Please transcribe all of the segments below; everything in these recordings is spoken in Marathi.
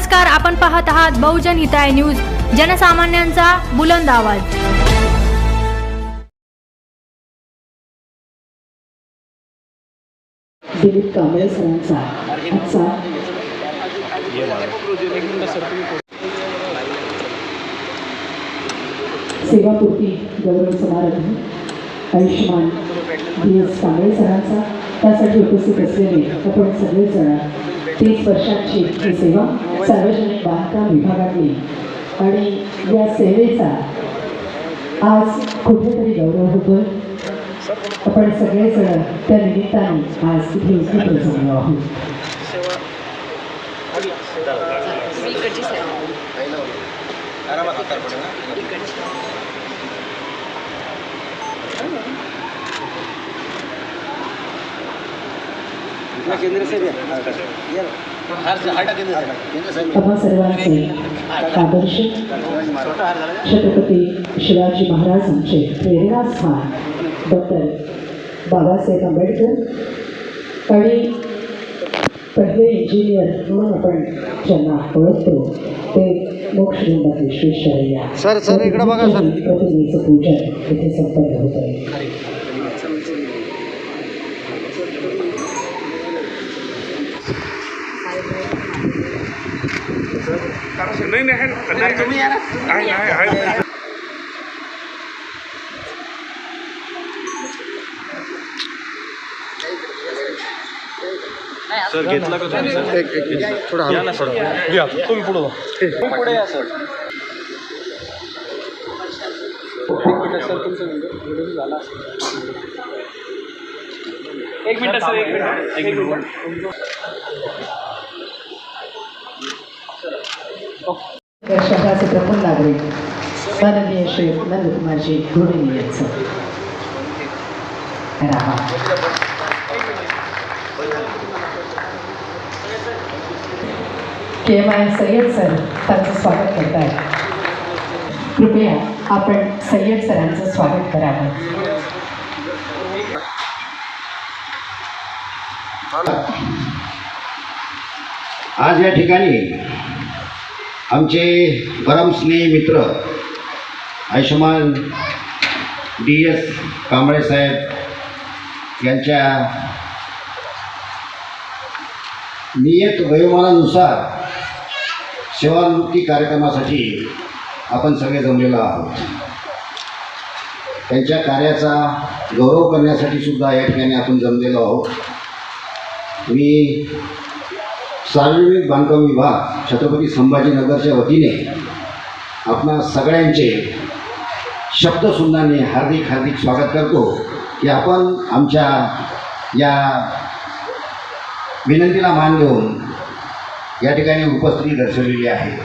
नमस्कार आपण पाहत आहात बहुजन हिताय न्यूज जनसामान्यांचा बुलंद आवाज. दिलीप कांबळे सरांचा आजचा सेवापूर्ती गौरव समारंभ आयुष्यमान डी एस कांबळे सरांचा. त्यासाठी उपस्थित असलेले आपण सगळेजण तीस वर्षांची ही सेवा सार्वजनिक बांधकाम विभागातली. आणि या सेवेचा आज कुठेतरी गौरव होतोय. आपण सगळेजण त्या निमित्ताने आज तिथे उपस्थित जमलो आहोत. आदर्श. छत्रपती शिवाजी महाराजांचे प्रेरणास्थान डॉक्टर बाबासाहेब आंबेडकर आणि पहिले इंजिनियर म्हणून आपण ज्यांना ओळखतो ते मोक्षगुंडात विश्वेश्वरय्या सर, सर, इकडं बघा, सर. प्रतिमेचं पूजन इथे संपन्न होत आहे. नाही नाही आहे ना. तुम्ही? आहे आहे आहे सर घेतला. का तुम्ही थोडं या ना सर या तुम्ही पुढे जा पुढे या सर. एक मिनिट सर एक मिनिट. एक मिनिट. शकतो शहराचे प्रथम नागरिक माननीय श्री नंदकुमारजी घोडेली यांचं. राहा. K M I Syed sir त्यांचं स्वागत करत आहेत कृपया आपण सय्यद सरांचं स्वागत करावं. आज या ठिकाणी आमचे परमस्नेही मित्र आयुष्यमान डी एस कांबळे साहेब यांच्या नियत वयोमानानुसार सेवानिवृत्ती कार्यक्रमासाठी आपण सगळे जमलेलो आहोत. त्यांच्या कार्याचा गौरव करण्यासाठी सुद्धा या ठिकाणी आपण जमलेलो आहोत. मी सार्वजनिक बांधकाम विभाग छत्रपती संभाजीनगरच्या वतीने आपणा सगळ्यांचे शब्दसुंदाने हार्दिक हार्दिक स्वागत करतो की आपण आमच्या या विनंतीला मान देऊन या ठिकाणी उपस्थिती दर्शवलेली आहे.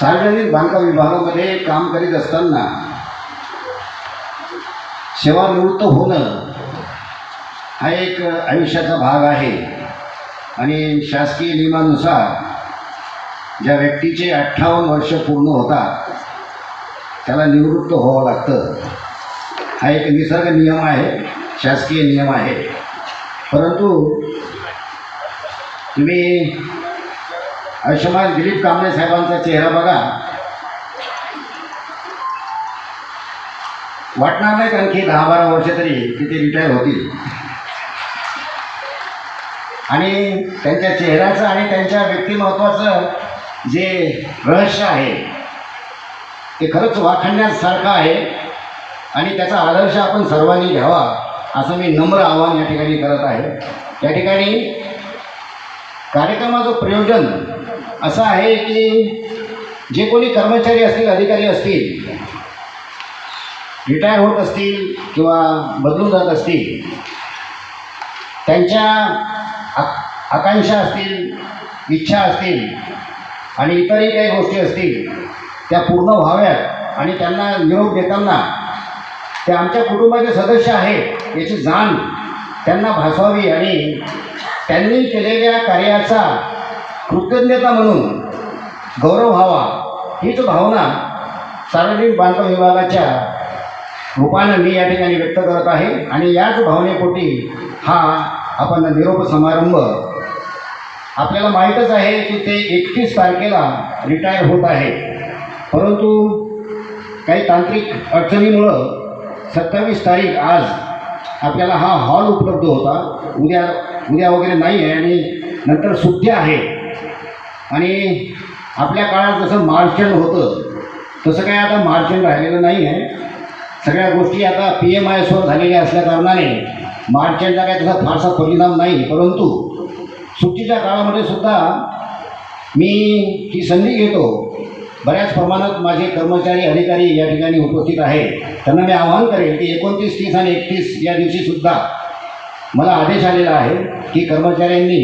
सार्वजनिक बांधकाम विभागामध्ये काम करीत असताना सेवानिवृत्त होणं हा एक आयुष्याचा भाग आहे. आणि शासकीय नियमानुसार ज्या व्यक्तीचे अठ्ठावन्न वर्ष पूर्ण होतात त्याला निवृत्त व्हावं लागतं. हा एक निसर्ग नियम आहे शासकीय नियम आहे. परंतु तुम्ही आयुष्यमान दिलीप कांबळे साहेबांचा चेहरा बघा. वाटणार नाहीत आणखी दहा बारा वर्ष तरी तिथे रिटायर होतील. आणि त्यांच्या चेहऱ्याचं आणि त्यांच्या व्यक्तिमत्वाचं जे रहस्य आहे ते खरंच वाखाणण्यासारखं आहे. आणि त्याचा आदर्श आपण सर्वांनी घ्यावा असं मी नम्र आवाहन या ठिकाणी करत आहे. या ठिकाणी कार्यक्रमाचं प्रयोजन असं आहे की जे कोणी कर्मचारी असतील अधिकारी असतील रिटायर होत असतील किंवा बदलून जात असतील त्यांच्या आकांक्षा असतील इच्छा असतील आणि इतरही काही गोष्टी असतील त्या पूर्ण व्हाव्यात आणि त्यांना निरोप देताना ते आमच्या कुटुंबाचे सदस्य आहेत याची जाण त्यांना भासवावी आणि त्यांनी केलेल्या कार्याचा कृतज्ञता म्हणून गौरव व्हावा हीच भावना सार्वजनिक बांधकाम विभागाच्या रूपानं मी या ठिकाणी व्यक्त करत आहे. आणि याच भावनेपोटी हा आपण निरोप समारंभ आपल्याला माहीतच आहे की ते एकतीस तारखेला रिटायर होत आहे. परंतु काही तांत्रिक अडचणीमुळं सत्तावीस तारीख आज आपल्याला हा हॉल उपलब्ध होता. उद्या उद्या वगैरे नाही आहे आणि नंतर सुट्टी आहे. आणि आपल्या काळात जसं मार्चंट होतं तसं काय आता मार्चंट राहिलेलं नाही आहे. सगळ्या गोष्टी आता पी एम आय एसवर झालेल्या असल्याकारणाने मार्चंडचा काय तसा फारसा परिणाम नाही. परंतु सुट्टीच्या काळामध्ये सुद्धा मी ही संधी घेतो. बऱ्याच प्रमाणात माझे कर्मचारी अधिकारी या ठिकाणी उपस्थित आहेत. त्यांना मी आवाहन करेन की एकोणतीस तीस आणि एकतीस या दिवशीसुद्धा मला आदेश आलेला आहे की कर्मचाऱ्यांनी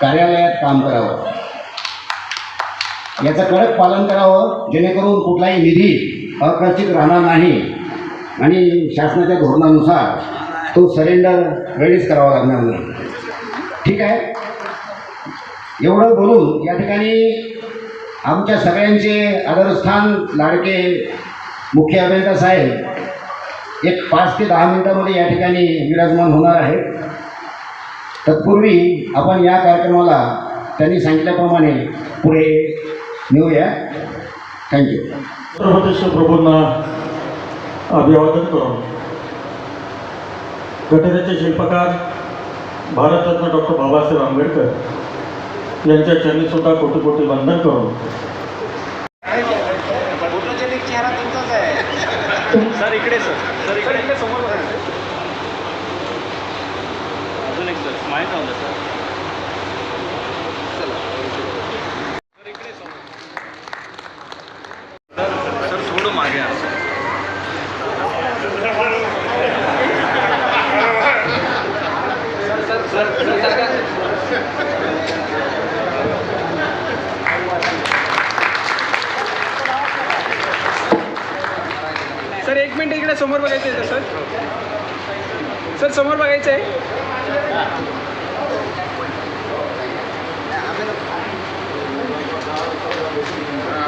कार्यालयात काम करावं. याचं कडक पालन करावं जेणेकरून कुठलाही निधी अकर्षित राहणार नाही आणि शासनाच्या धोरणानुसार तो सरेंडर वेळीच करावा लागणार नाही. ठीक आहे? एवढं बोलून या ठिकाणी आमच्या सगळ्यांचे आदरस्थान लाडके मुख्य अभियंता साहेब एक पाच ते दहा मिनिटामध्ये या ठिकाणी विराजमान होणार आहे तत्पूर्वी आपण या कार्यक्रमाला त्यांनी सांगितल्याप्रमाणे पुढे नेऊया. थँक्यू छत्रपती प्रभूंना अभिवादन करून घटनेचे शिल्पकार भारतरत्न डॉक्टर बाबासाहेब आंबेडकर यांच्या चरणीसुद्धा कोटी कोटी वंदन करून सर इकडे सर. सर इकडे इकडे समोर बघा. अजून एक सर स्माईल राहू द्या सर सर, इकडे समोर. सर, सर थोडं मागे या. सर एक मिनिट इकडे समोर बघायचं आहे सर सर समोर बघायचं आहे.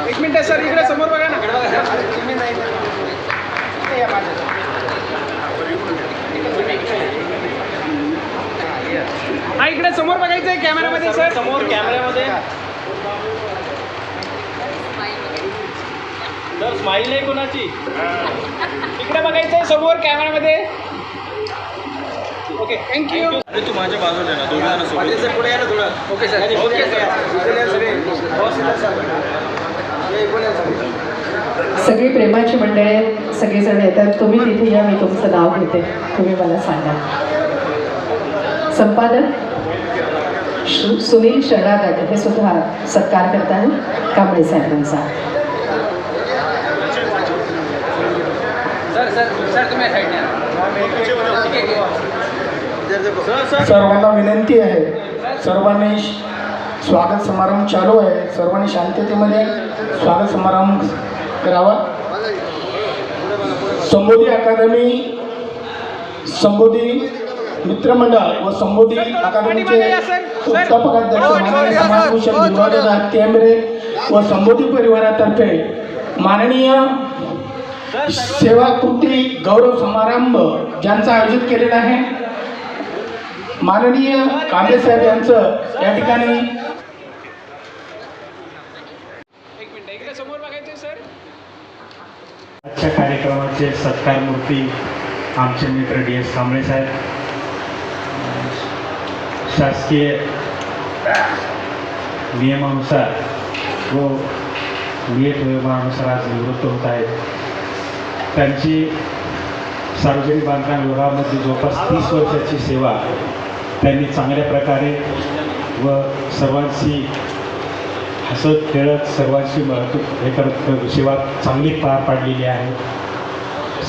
एक मिनिट सर इकडे समोर बघा ना. हा इकडे समोर बघायचं आहे कॅमेरामध्ये सर. समोर कॅमेऱ्यामध्ये सर स्माईल आहे कोणाची. इकडे बघायचं आहे समोर कॅमेरामध्ये. ओके थँक्यू अरे तू माझ्या बाजूला आहे ना दोघं जण सोबत पुढे या ना थोडं. ओके सर ओके सगळी. प्रेमाची मंडळे सगळेजण येतात. तुम्ही तिथे या मी तुमचं नाव घेते तुम्ही मला सांगा. संपादक सुनील शरणागट हे सुद्धा सत्कार करतात कांबळे साहेबांचा. सर सर सर तुम्ही सर सर सर्वांना विनंती आहे. सर्वांनी स्वागत समारंभ चालू आहे. सर्वांनी शांततेमध्ये स्वागत समारंभ करावा. संबोधी अकादमी संबोधी मित्रमंडळ व संबोधी अकादमीचे समाजभूषण भिमरावदादा टेंबरे व संबोधी परिवारातर्फे माननीय सेवा कृती गौरव समारंभ ज्यांचा आयोजित केलेला आहे माननीय कांबळे साहेब यांचं या ठिकाणी. एक मिनिट इकडे समोर बघायचं आहे सर. आजच्या कार्यक्रमाचे सत्कार मूर्ती आमचे मित्र डी एस कांबळे साहेब. शासकीय नियमानुसार व नियत नियमानुसार आज निवृत्त होत आहेत. त्यांची सार्वजनिक बांधकाम विभागामध्ये जवळपास तीस वर्षाची सेवा त्यांनी चांगल्या प्रकारे व सर्वांशी हसत खेळत सर्वांशी महत्त्व हे करत सेवा चांगली पार पाडलेली आहे.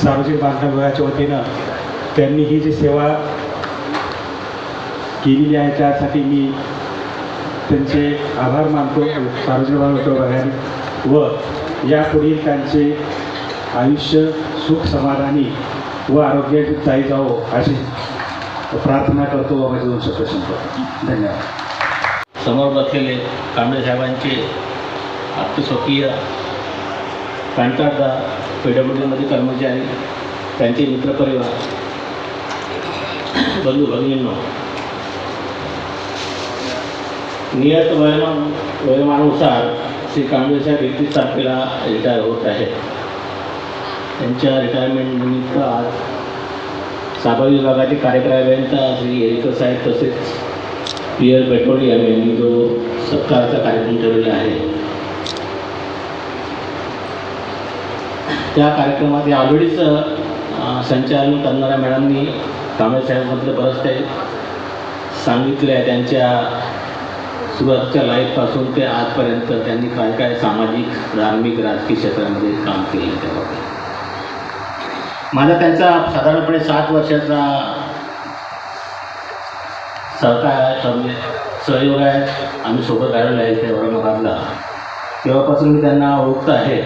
सार्वजनिक बांधकाम विभागाच्या वतीनं त्यांनी ही जी सेवा केलेली आहे त्यासाठी मी त्यांचे आभार मानतो सार्वजनिक बांधकाम विभागाने व यापुढील त्यांचे आयुष्य सुख समाधानी व आरोग्याची जाई जावो अशी प्रार्थना करतो बाबाचे दोन शब्द संपतो धन्यवाद. समोर बसलेले कांबळे साहेबांचे आत्मस्वकीय कंत्राटदार पी डब्ल्यू कर्मचारी त्यांचे मित्रपरिवार बंधू भगिनींनो नियत वयमान वयमानुसार श्री कांबळेसाहेब एकतीस तारखेला रिटायर होत आहेत. त्यांच्या रिटायरमेंट निमित्त आज साबाई विभागाचे कार्यकारी श्री एरेकर साहेब तसेच पी एल पेट्रोलियम यांनी जो सत्काराचा कार्यक्रम ठेवलेला आहे त्या कार्यक्रमात या अ, संचालन करणाऱ्या मॅडमनी कांबळे साहेबांबद्दल बरंच काही सांगितलं आहे त्यांच्या सुरुवातच्या लाईफपासून ते आजपर्यंत त्यांनी काय काय सामाजिक धार्मिक राजकीय क्षेत्रामध्ये काम केलं त्याबाबत माझा त्यांचा साधारणपणे सात वर्षाचा सहकार समजे सहयोग आहे. आम्ही सोबत राहिलेलो आहे ते औरंगाबादला. तेव्हापासून मी त्यांना ओळखत आहे.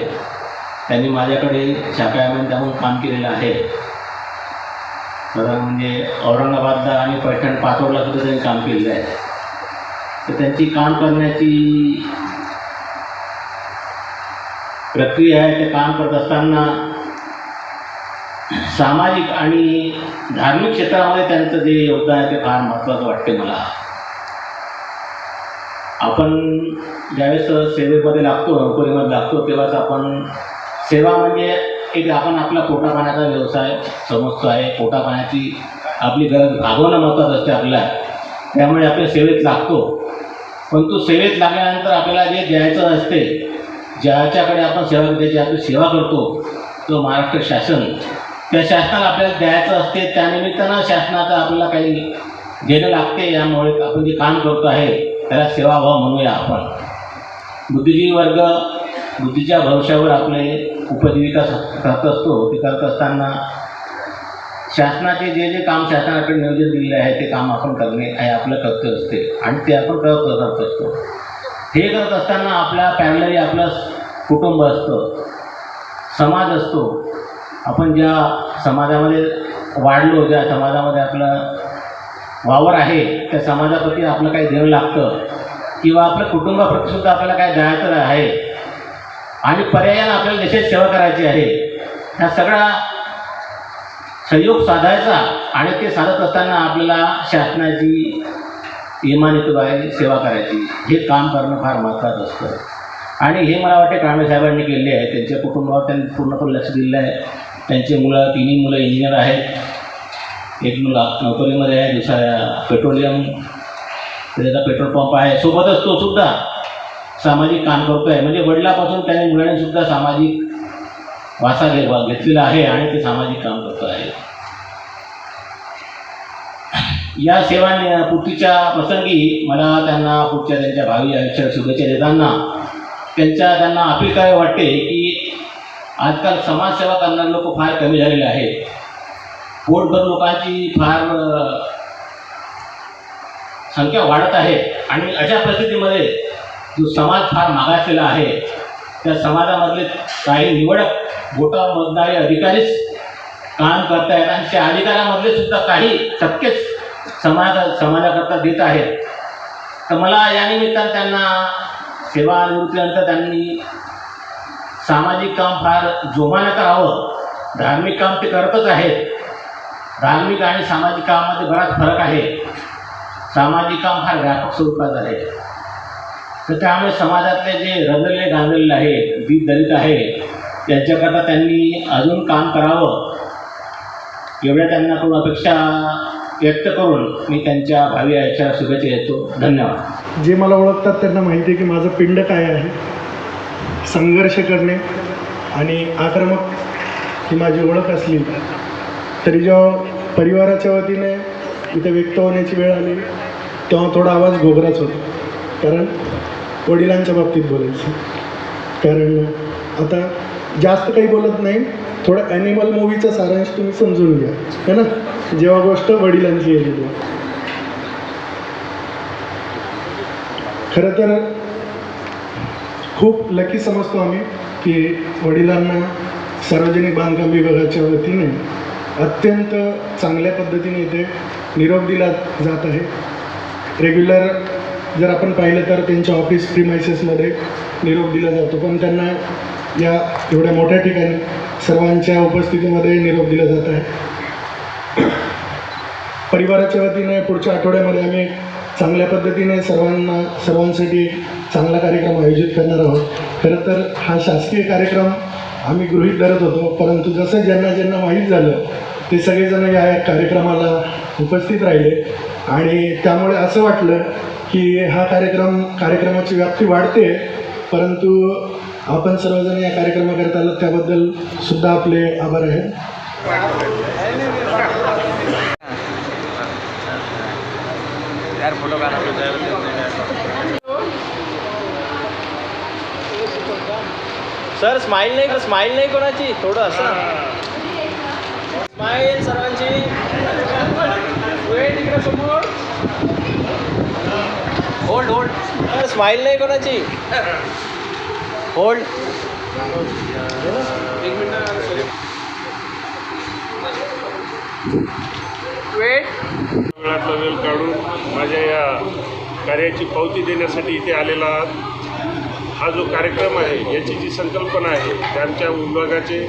त्यांनी माझ्याकडे शाखा म्हणून काम केलेलं आहे. तर म्हणजे औरंगाबादला आणि पैठण पाचोडला सुद्धा त्यांनी काम केलेलं आहे. तर त्यांची काम करण्याची प्रक्रिया आहे ते काम करत असताना सामाजिक आणि धार्मिक क्षेत्रामध्ये त्यांचं जे योगदान आहे ते फार महत्त्वाचं वाटते मला. आपण ज्यावेळेस सेवेमध्ये लागतो नोकरीमध्ये लागतो तेव्हाच आपण सेवा म्हणजे एक आपण आपला पोटापाण्याचा व्यवसाय समजतो आहे. पोटापाण्याची आपली गरज भागवणं महत्त्वाचं असते आपल्याला. त्यामुळे आपण सेवेत लागतो. पण तो सेवेत लागल्यानंतर आपल्याला जे द्यायचं असते ज्याच्याकडे आपण सेवा त्याची आपली सेवा करतो तो महाराष्ट्र शासन त्या शासनाला आपल्याला द्यायचं असते त्यानिमित्तानं शासनाचं आपल्याला काही घेणं लागते यामुळे आपण जे काम करतो आहे त्याला सेवा व्हावं म्हणूया आपण. बुद्धिजीवी वर्ग बुद्धीच्या भविष्यावर आपले उपजीविका करत असतो ते करत असताना शासनाचे जे जे काम शासनाकडे नियोजन दिलेले आहे ते काम आपण करणे हे आपलं कर्तव्य असते. आणि ते आपण करत करत असतो. हे करत असताना आपल्या फॅमिली आपलं कुटुंब असतं समाज असतो आपण ज्या समाजामध्ये वाढलो ज्या समाजामध्ये आपलं वावर आहे त्या समाजाप्रती आपलं काही देणं लागतं किंवा आपल्या कुटुंबाप्रती सुद्धा आपल्याला काय द्यायचं आहे आणि पर्यायानं आपल्याला देशाची सेवा करायची आहे ह्या सगळा संयोग साधायचा आणि ते साधत असताना आपल्याला शासनाची इमानितद्वारे सेवा करायची हे काम करणं फार महत्त्वाचं असतं. आणि हे मला वाटते कांबळे साहेबांनी केले आहे त्यांच्या कुटुंबावर त्यांनी पूर्णपणे लक्ष दिलेलं आहे. त्यांची मुलं तिन्ही मुलं इंजिनियर आहेत. एक मुला नोकरीमध्ये आहे दुसरा पेट्रोलियम त्याचा पेट्रोल पंप आहे. सोबतच तो सुद्धा सामाजिक काम करतो आहे म्हणजे वडिलापासून त्याने मुलाने सुद्धा सामाजिक वासा घे घेतलेला आहे आणि ते सामाजिक काम करतो आहे. या सेवा पूर्तीच्या प्रसंगी मला त्यांना पुढच्या त्यांच्या भावी आयुष्यात शुभेच्छा देताना त्यांच्या त्यांना अपील काय वाटते की आजकाल समाजसेवा करणारे लोक फार कमी झालेले आहेत. पोटभर लोकांची फार संख्या वाढत आहे. आणि अशा परिस्थितीमध्ये जो समाज फार मागासलेला आहे त्या समाजामधले काही निवडक बोटा मोजणारे अधिकारीच काम करत आहेत. आणि त्या अधिकाऱ्यामधले सुद्धा काही टक्केच समाज समाजाकरता देत आहेत. तर मला या निमित्तानं त्यांना सेवानिवृत्तीनंतर त्यांनी सामाजिक काम फार जोमाने करावं धार्मिक काम ते करतच आहेत. धार्मिक आणि सामाजिक कामामध्ये बराच फरक आहे. सामाजिक काम फार व्यापक स्वरूपात आहे तर त्यामुळे समाजातले जे रंगलेले गांजलेले आहेत दीप दलित आहे त्यांच्याकरता त्यांनी अजून काम करावं. एवढ्या त्यांना करून अपेक्षा व्यक्त करून मी त्यांच्या भावी आयुष्याला शुभेच्छा देतो. धन्यवाद. जे मला ओळखतात त्यांना माहिती आहे की माझं पिंड काय आहे. संघर्ष करणे आणि आक्रमक ही माझी ओळख असली तरी जेव्हा परिवाराच्या वतीने इथे व्यक्त होण्याची वेळ आली तेव्हा थोडा आवाज घोगराच होता. कारण वडिलांच्या बाबतीत बोलायचं. कारण आता जास्त काही बोलत नाही थोडं ॲनिमल मूवीचा सारांश तुम्ही समजून घ्या. है ना? जेव्हा गोष्ट वडिलांची येईल खरं तर खूप लकी समजतो आम्ही की वडिलांना सार्वजनिक बांधकाम विभागाच्या वतीने अत्यंत चांगल्या पद्धतीने इथे निरोप दिला जात आहे. रेग्युलर जर आपण पाहिलं तर त्यांच्या ऑफिस प्रिमायसेसमध्ये निरोप दिला जातो. पण त्यांना या एवढ्या मोठ्या ठिकाणी सर्वांच्या उपस्थितीमध्ये निरोप दिला जात आहे. परिवाराच्या वतीने पुढच्या आठवड्यामध्ये आम्ही चांगल्या पद्धतीने सर्वांना सर्वांसाठी चांगला कार्यक्रम आयोजित करणार आहोत. खरं तर हा शासकीय कार्यक्रम आम्ही गृहीत धरत होतो परंतु जसं ज्यांना ज्यांना माहीत झालं ते सगळेजण या कार्यक्रमाला उपस्थित राहिले. आणि त्यामुळे असं वाटलं की हा कार्यक्रम कार्यक्रमाची व्याप्ती वाढते परंतु आपण सर्वजण या कार्यक्रमाकरता आलात त्याबद्दल सुद्धा आपले आभार आहेत. यार फ़ोटो काढा सर स्माईल नाही स्माईल नाही कोणाची थोडं असं स्माईल सर्वांची इकडे समोर होल्ड होल्ड स्माईल नाही कोणाची होल्ड वेळ. वेळातला वेळ काढून माझ्या या कार्याची पावती देण्यासाठी इथे आलेला आहात. हा जो कार्यक्रम आहे याची जी संकल्पना आहे ते आमच्या विभागाचे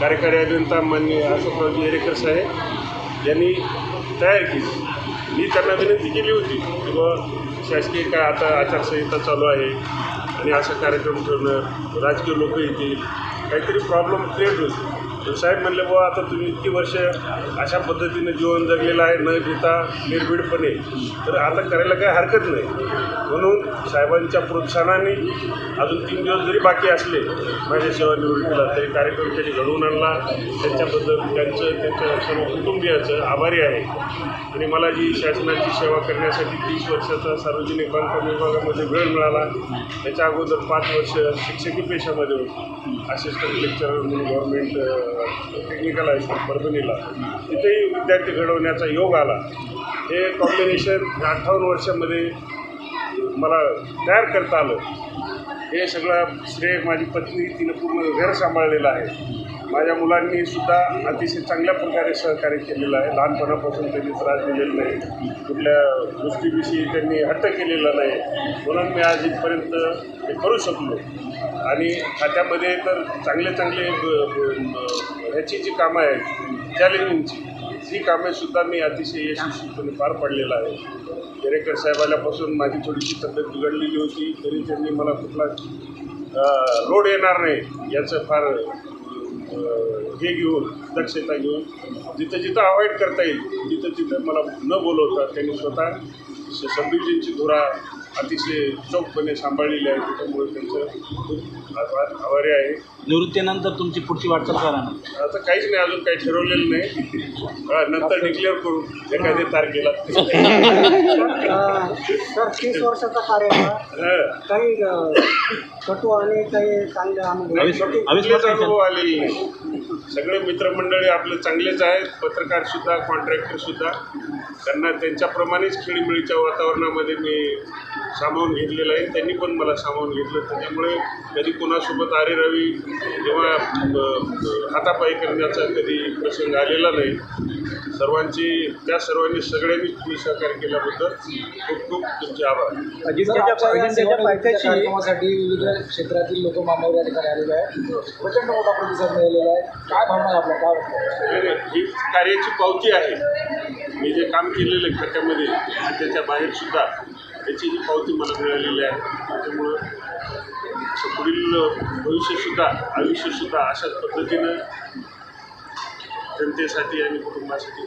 कार्यकारी अभियंता मान्य अशोकरावजी एरेकर साहेब यांनी तयार केली. मी त्यांना विनंती केली होती की बाबा शासकीय काय आता आचारसंहिता चालू आहे आणि असा कार्यक्रम ठेवणं राजकीय लोक येतील. काहीतरी प्रॉब्लेम क्रिएट होईल. तर साहेब म्हणले बुवा आता तुम्ही इतकी वर्ष अशा पद्धतीने जीवन जगलेलं आहे न घेता निर्भीडपणे. तर आता करायला काही हरकत नाही. म्हणून साहेबांच्या प्रोत्साहनाने अजून तीन दिवस जरी बाकी असले माझ्या निवडणुकीला तरी कार्यक्रम त्यांनी घडवून आणला. त्यांच्याबद्दल त्यांचं त्यांच्या सर्व कुटुंबियाचं आभारी आहे. आणि मला जी शासनाची सेवा करण्यासाठी तीस वर्षाचा सार्वजनिक बांधकाम विभागामध्ये वेळ मिळाला त्याच्या अगोदर पाच वर्ष शिक्षकी पेशामध्ये होते. असिस्टंट लेक्चरर म्हणून गव्हर्मेंट टेक्निकल हायस्कूल परभणीला. तिथेही विद्यार्थी घडवण्याचा योग आला. हे कॉम्बिनेशन अठ्ठावन्न वर्षामध्ये मला तयार करता आलं. हे सगळं श्रेय माझी पत्नी तिनं पूर्ण घर सांभाळलेलं आहे. माझ्या मुलांनी सुद्धा अतिशय चांगल्या प्रकारे सहकार्य केलेलं आहे. लहानपणापासून त्यांनी त्रास दिलेला नाही. कुठल्या गोष्टीविषयी त्यांनी हट्ट केलेला नाही. म्हणून मी आज इथपर्यंत हे करू शकलो. आणि खात्यामध्ये तर चांगले चांगले ब- ह्याची जी कामं आहेत चॅलेंजिंगची ती कामेसुद्धा मी अतिशय यशस्वीपणे पार पाडलेलं आहे. दरेकर साहेब आल्यापासून माझी थोडीशी तब्येत बिघडलेली होती तरी त्यांनी मला कुठला रोड येणार नाही याचं फार हे घेऊन दक्षता घेऊन जिथं जिथं अवॉइड करता येईल तिथं तिथं मला न बोलवता त्यांनी स्वतः सब धुरा अतिशय चौकपणे सांभाळलेली आहे त्याच्यामुळे त्यांचं खूप आभार आभारी आहे. निवृत्तीनंतर तुमची पुढची वाटचाल करा ना. आता काहीच नाही अजून काही ठरवलेलं नाही. हा, नंतर डिक्लेअर करू एखाद्या तारखेला. तर तीस वर्षाचा हा. काही कटू आणि काही चांगले अनुभव कुठलेच अनुभव आलेले नाही. सगळे मित्रमंडळी आपले चांगलेच आहेत. पत्रकार सुद्धा कॉन्ट्रॅक्टर सुद्धा. त्यांना त्यांच्याप्रमाणेच खेळीमेळीच्या वातावरणामध्ये मी सामावून घेतलेलं आहे. त्यांनी पण मला सामावून घेतलं. त्याच्यामुळे कधी कोणासोबत आरे रवी जेव्हा अ, हातापायी करण्याचा कधी प्रसंग आलेला नाही. सर्वांची त्या सर्वांनी सगळ्यांनी तुम्ही सहकार्य केल्याबद्दल खूप खूप तुमचे आभार. विविध क्षेत्रातील लोक मामावर या ठिकाणी आलेले आहे प्रचंड मोठा प्रतिसाद मिळालेला आहे. काय भावना आपल्या? काय ही कार्याची पावती आहे. मी जे काम केलेलं आहे त्याच्यामध्ये आणि त्याच्या बाहेर सुद्धा त्याची ही पावती मला मिळालेली आहे. त्याच्यामुळं पुढील भविष्यसुद्धा आयुष्यसुद्धा अशाच पद्धतीनं जनतेसाठी आणि कुटुंबासाठी.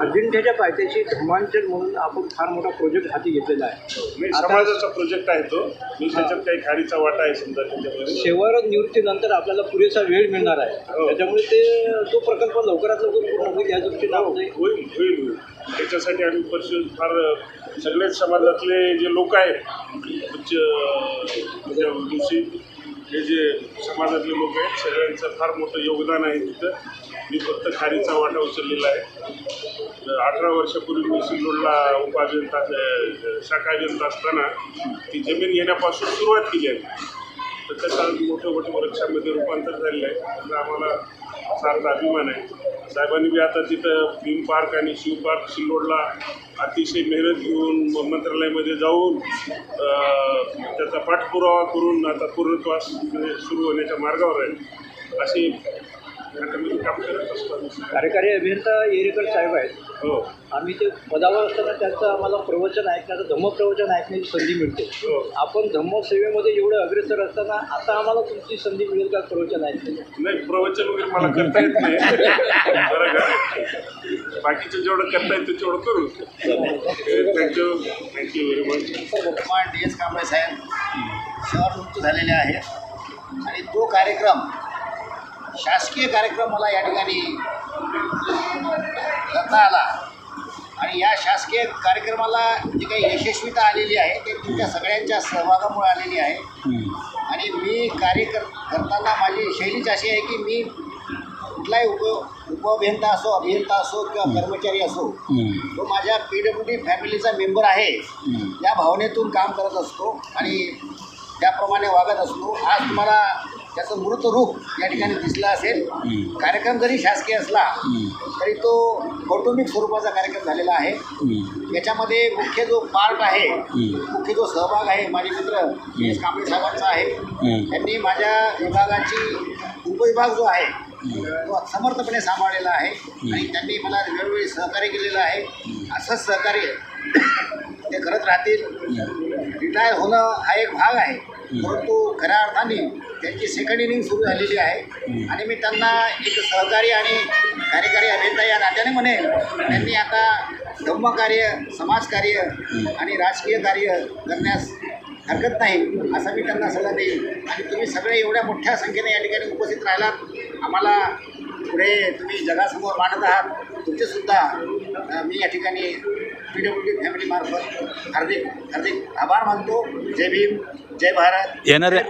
अजिंठ्याच्या पायथ्याशी धर्मांचल म्हणून आपण फार मोठा प्रोजेक्ट हाती घेतलेला आहे. नाही समाजाचा प्रोजेक्ट आहे तो. मी त्याच्यात काही खारीचा वाटा आहे समजा त्याच्यामध्ये. सेवारत निवृत्तीनंतर आपल्याला पुरेसा वेळ मिळणार आहे. हो. त्याच्यामुळे ते तो प्रकल्प लवकरात लवकर पूर्ण होईल या दृष्टीने आपण होईल होईल होईल. त्याच्यासाठी आम्ही परिषद फार सगळेच समाजातले जे लोक आहेत उच्च म्हणजे दिवशी हे जे समाजातले लोक आहेत सगळ्यांचं फार मोठं योगदान आहे तिथं. मी फक्त खारीचा वाटा उचललेला आहे. अठरा वर्षापूर्वी मी सिल्लोडला उपाभियंता अ, शाखा असताना ती जमीन घेण्यापासून सुरुवात केली आहे. तर त्याचं मोठ्या मोठं मोठं वृक्षामध्ये रूपांतर झालेलं आहे. तर आम्हाला सारखा अभिमान आहे. साहेबांनी बी आता तिथं भीम पार्क आणि शिव पार्क सिल्लोडला अतिशय मेहनत घेऊन म- मंत्रालयामध्ये जाऊन त्याचा पाठपुरावा करून आता पूर्णत्वास सुरू होण्याच्या मार्गावर आहे. अशी आता मी काम करत असतो कार्यकारी अभियंता येरेकर साहेब आहेत. हो. आम्ही ते पदावर असताना त्यांचं आम्हाला प्रवचन ऐकण्याचं धम्मप्रवचन ऐकण्याची संधी मिळते. हो. आपण धम्मसेवेमध्ये एवढं अग्रेसर असताना आता आम्हाला तुमची संधी मिळेल का प्रवचन ऐकण्याची? नाही प्रवचन वगैरे मला करता येत नाही. बरं का? बाकीचं जेवढं करता येतं तेवढं करू. Thank you thank you very much D S Kamble साहेब सेवानिवृत्त झालेले आहेत. आणि तो कार्यक्रम शासकीय कार्यक्रम मला या ठिकाणी करता आला. आणि या शासकीय कार्यक्रमाला जी काही यशस्वीता आलेली आहे ते तुमच्या सगळ्यांच्या सहभागामुळे आलेली आहे. आणि मी कार्य कर करताना माझी शैलीच अशी आहे की मी कुठलाही उप उपअभियंता असो अभियंता असो किंवा कर्मचारी असो तो माझ्या पी डब्ल्यू डी फॅमिलीचा मेंबर आहे. या भावनेतून काम करत असतो आणि त्याप्रमाणे वागत असतो. आज तुम्हाला त्याचं मूर्त रूप या ठिकाणी दिसलं असेल. कार्यक्रम जरी शासकीय असला तरी तो कौटुंबिक स्वरूपाचा कार्यक्रम झालेला आहे. याच्यामध्ये मुख्य जो पार्ट आहे मुख्य जो सहभाग आहे माझे मित्र कांबळे साहेबांचा आहे. त्यांनी माझ्या विभागाची उपविभाग जो आहे तो समर्थपणे सांभाळलेला आहे. आणि त्यांनी मला वेळोवेळी सहकार्य केलेलं आहे. असंच सहकार्य ते करत राहतील. रिटायर होणं हा एक भाग आहे. परंतु खऱ्या अर्थाने त्यांची सेकंड इनिंग सुरू झालेली आहे. आणि मी त्यांना एक सहकारी आणि कार्यकारी अभियंता या नात्याने म्हणेन. त्यांनी आता धम्मकार्य समाजकार्य आणि राजकीय कार्य करण्यास हरकत नाही असा मी त्यांना सल्ला देईन. आणि तुम्ही सगळे एवढ्या मोठ्या संख्येने या ठिकाणी उपस्थित राहिलात. आम्हाला पुढे तुम्ही जगासमोर मांडत आहात. तुमचेसुद्धा मी या ठिकाणी पी डब्ल्यू डी फॅमिलीमार्फत हार्दिक हार्दिक आभार मानतो. जय भीम जय भारत येणाऱ्या